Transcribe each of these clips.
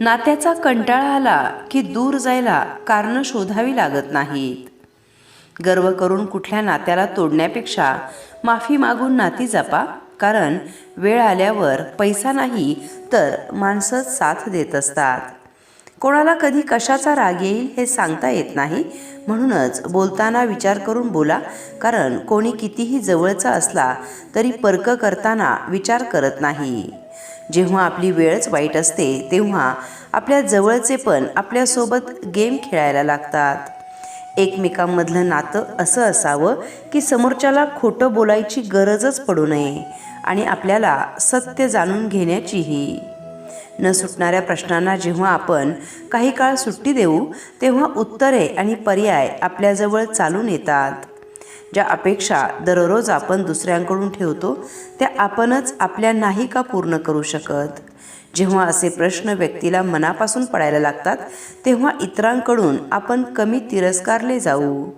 नात्याचा कंटाळा आला की दूर जायला कारणं शोधावी लागत नाहीत. गर्व करून कुठल्या नात्याला तोडण्यापेक्षा माफी मागून नाती जपा कारण वेळ आल्यावर पैसा नाही तर माणसं साथ देत असतात. कोणाला कधी कशाचा राग येईल हे सांगता येत नाही म्हणूनच बोलताना विचार करून बोला कारण कोणी कितीही जवळचा असला तरी पर्क करताना विचार करत नाही. जेव्हा आपली वेळच वाईट असते तेव्हा आपल्या जवळचे पण आपल्यासोबत गेम खेळायला लागतात. एकमेकांमधलं नातं असं असावं की समोरच्याला खोटं बोलायची गरजच पडू नये आणि आपल्याला सत्य जाणून घेण्याचीही. न सुटणाऱ्या प्रश्नांना जेव्हा आपण काही काळ सुट्टी देऊ तेव्हा उत्तरे आणि पर्याय आपल्याजवळ चालून येतात. ज्या अपेक्षा दररोज आपण दुसऱ्यांकडून ठेवतो त्या आपणच आपल्या नाही का पूर्ण करू शकत. जेव्हा असे प्रश्न व्यक्तीला मनापासून पडायला लागतात तेव्हा इतरांकडून आपण कमी तिरस्कारले जाऊ.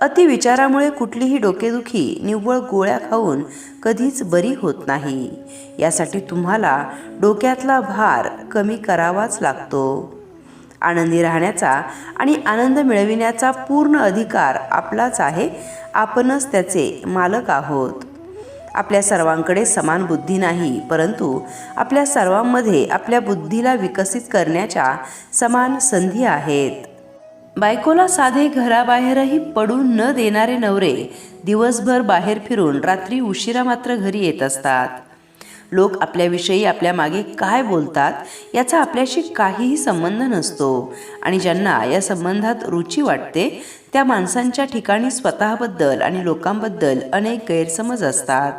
अतिविचारामुळे कुठलीही डोकेदुखी निव्वळ गोळ्या खाऊन कधीच बरी होत नाही. यासाठी तुम्हाला डोक्यातला भार कमी करावाच लागतो. आनंदी राहण्याचा आणि आनंद मिळविण्याचा पूर्ण अधिकार आपलाच आहे. आपणच त्याचे मालक आहोत. आपल्या सर्वांकडे समान बुद्धी नाही परंतु आपल्या सर्वांमध्ये आपल्या बुद्धीला विकसित करण्याच्या समान संधी आहेत. बायकोला साधे घराबाहेरही पडून न देणारे नवरे दिवसभर बाहेर फिरून रात्री उशिरा मात्र घरी येत असतात. लोक आपल्याविषयी आपल्या मागे काय बोलतात याचा आपल्याशी काहीही संबंध नसतो. आणि ज्यांना या संबंधात रुची वाटते त्या माणसांच्या ठिकाणी स्वतःबद्दल आणि लोकांबद्दल अनेक गैरसमज असतात.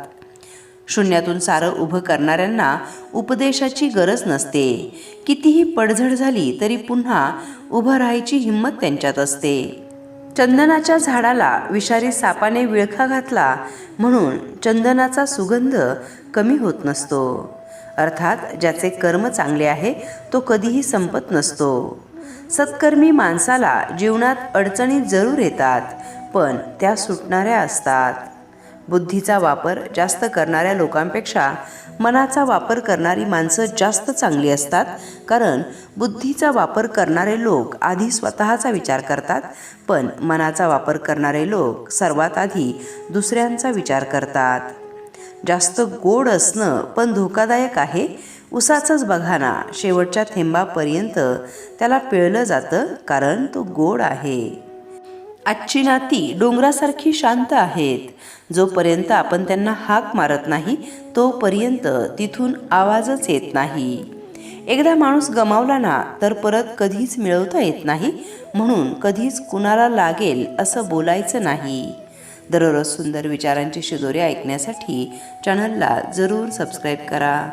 शून्यातून सारं उभं करणाऱ्यांना उपदेशाची गरज नसते. कितीही पडझड झाली तरी पुन्हा उभं राहायची हिंमत त्यांच्यात असते. चंदनाच्या झाडाला विषारी सापाने विळखा घातला म्हणून चंदनाचा सुगंध कमी होत नसतो. अर्थात ज्याचे कर्म चांगले आहे तो कधीही संपत नसतो. सत्कर्मी माणसाला जीवनात अडचणी जरूर येतात पण त्या सुटणाऱ्या असतात. बुद्धीचा वापर जास्त करणाऱ्या लोकांपेक्षा मनाचा वापर करणारी माणसं जास्त चांगली असतात कारण बुद्धीचा वापर करणारे लोक आधी स्वतःचा विचार करतात पण मनाचा वापर करणारे लोक सर्वात आधी दुसऱ्यांचा विचार करतात. जास्त गोड असणं पण धोकादायक आहे उसाचंच बघा ना शेवटच्या थेंबापर्यंत त्याला पिळलं जातं कारण तो गोड आहे. आजची नाती डोंगरासारखी शांत आहेत. जोपर्यंत आपण त्यांना हाक मारत नाही तोपर्यंत तिथून आवाजच येत नाही. एकदा माणूस गमावला ना तर परत कधीच मिळवता येत नाही म्हणून कधीच कुणाला लागेल असं बोलायचं नाही. दररोज सुंदर विचारांची शिदोरी ऐकण्यासाठी चॅनलला जरूर सबस्क्राईब करा.